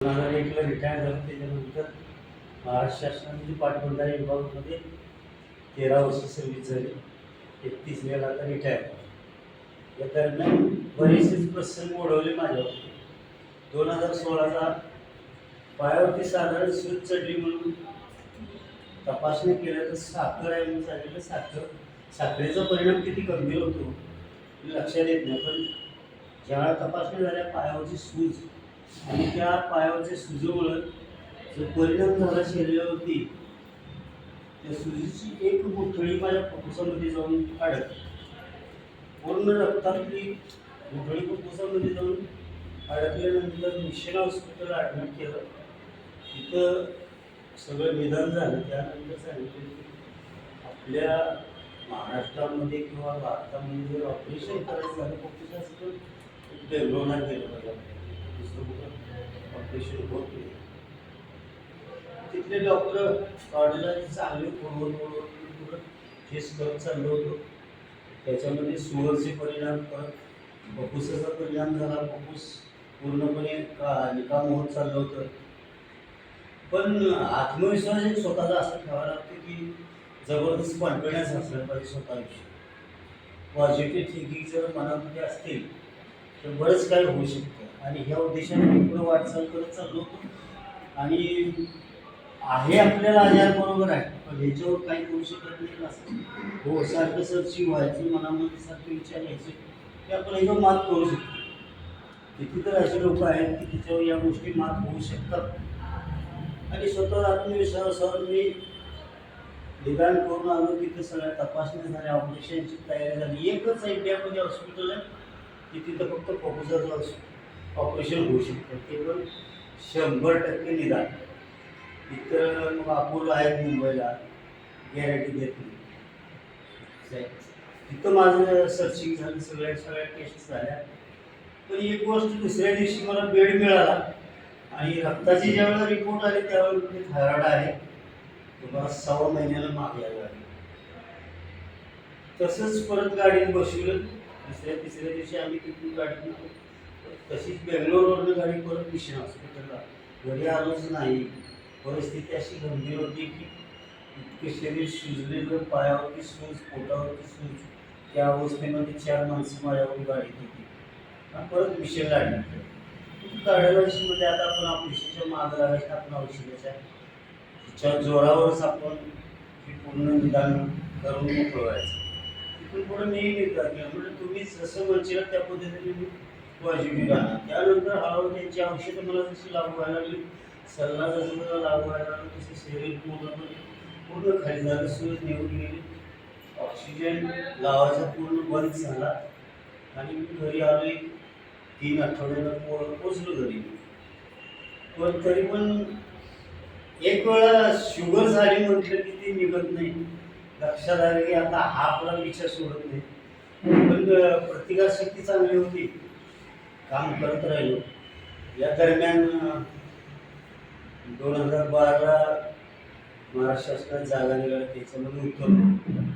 दोन एकला रिटायर झालं त्याच्यानंतर महाराष्ट्र शासनाने पाटबंधारे विभागामध्ये तेरा वर्ष सर्व्हिस झाली. एकतीस वेळेला आता रिटायर या दरम्यान बरेचसेच प्रसंग ओढवले माझ्यावरती. दोन हजार सोळाचा पायावरती साधारण सूज चढली म्हणून तपासणी केल्या तर साखर आहे म्हणून सांगितलं. साखर साखरेचा परिणाम किती गंभीर होतो लक्षात येत नाही. पण ज्यावेळा तपासणी झाल्या पायावरची सूज आणि त्या पायावरच्या सुजीमुळं जो परिणाम झाला शरीरावरती त्या सुजीची एक गुठळी माझ्या फुफ्फुसामध्ये जाऊन अडकली. पूर्ण रक्तातली गुठळी फुफ्फुसामध्ये जाऊन अडकल्यानंतर मिशन हॉस्पिटल ॲडमिट केलं. तिथं सगळं निदान झालं. त्यानंतर सांगितलं की आपल्या महाराष्ट्रामध्ये किंवा भारतामध्ये जर ऑपरेशन करायचं झालं फक्त जास्त बेंगलोरला केलं पाहिजे. ऑपरेशन होते तिथले डॉक्टर कॉर्डला चांगले पूर्व पूर्व केस करत चाललो होतो. त्याच्यामध्ये सुवरचे परिणाम करत फुफ्फुसाचा परिणाम झाला. फुफ्फुस पूर्णपणे का निकाम होत चाललं होतं. पण आत्मविश्वास एक स्वतःचा असं ठेवावा लागतो की जबरदस्त कॉन्फिडन्स असलं पाहिजे स्वतःविषयी. पॉझिटिव्ह थिंकिंग जर मनामध्ये असतील तर बरंच काही होऊ शकतं. आणि ह्या उद्देशाने पुढे वाटचाल करत चाललो होतो. आणि आहे आपल्याला आजार बरोबर आहे. पण ह्याच्यावर काही करू शकत नाही असं? हो सारखं सरशी व्हायचं मनामध्ये सारखं विचार यायचे की आपण ह्याच्यावर मात करू शकतो. किती तर असे लोक आहेत की त्याच्यावर या गोष्टी मात होऊ शकतात. आणि स्वतः आत्मविश्वासावर मी निदान करून आलो तिथं सगळ्या तपासण्या झाल्या ऑपरेशनची तयारी झाली. एकच इंडियामध्ये हॉस्पिटल आहे. की तिथं फक्त फुफ्फुसाचं ऑपरेशन होऊ शकतं. ते पण शंभर टक्के निदान. इथं मग अपोलो आहेत मुंबईला गॅरंटी देत नाही तिथं माझं सर्चिंग झालं सगळ्या सगळ्या टेस्ट झाल्या. पण एक गोष्ट दुसऱ्या दिवशी मला बेड मिळाला आणि रक्ताची ज्यावेळेला रिपोर्ट आले त्यावेळेला मी थायरॉइड आहे. तुम्हाला सव्वा महिन्याला मागे यावं लागेल तसंच परत गाडीत बसवलं. दुसऱ्या तिसऱ्या दिवशी आम्ही तिथून गाडी तशीच बेंगलोरवरून गाडी परत मिशन हॉस्पिटलला. घरी आलोच नाही. परिस्थिती अशी गंभीर होती की इतके शरीर शिजलेलं पायावरती सूज पोटावरती सूज त्या अवस्थेमध्ये चार माणसं माझ्यावर गाडीत होती आणि परत मिशनला गाडी काढायला म्हणजे आता आपण ऑपरेशनच्या मागं लागायचं आपण औषधाच्या तिच्या जोरावरच आपण हे पूर्ण निदान करून ठेवायचं पण पुढे मी निर्धार केला म्हणजे तुम्ही जसं म्हणशील त्या पद्धतीने मी पॉझिटिव्ह राहणार त्यानंतर हळूहळू त्यांची औषधं मला जशी लागू व्हायला लागली. सल्ला जसं मला लागू व्हायला लागला तसे शरीर पूर्णपणे पूर्ण खाली झालं सूज निघून गेली. ऑक्सिजन लावायचा पूर्ण बंद झाला. आणि मी घरी आलो एक तीन आठवड्याला पो पोचलो घरी. पण तरी पण एक वेळा शुगर झाली म्हटलं की ती निघत नाही. लक्षात आलं की आता हा आपला विचार सोडत नाही. पण प्रतिकारशक्ती चांगली होती. काम करत राहिलो. या दरम्यान दोन हजार बाराला महाराष्ट्र शासनात जागा निघाली त्याच्यामध्ये उतरलो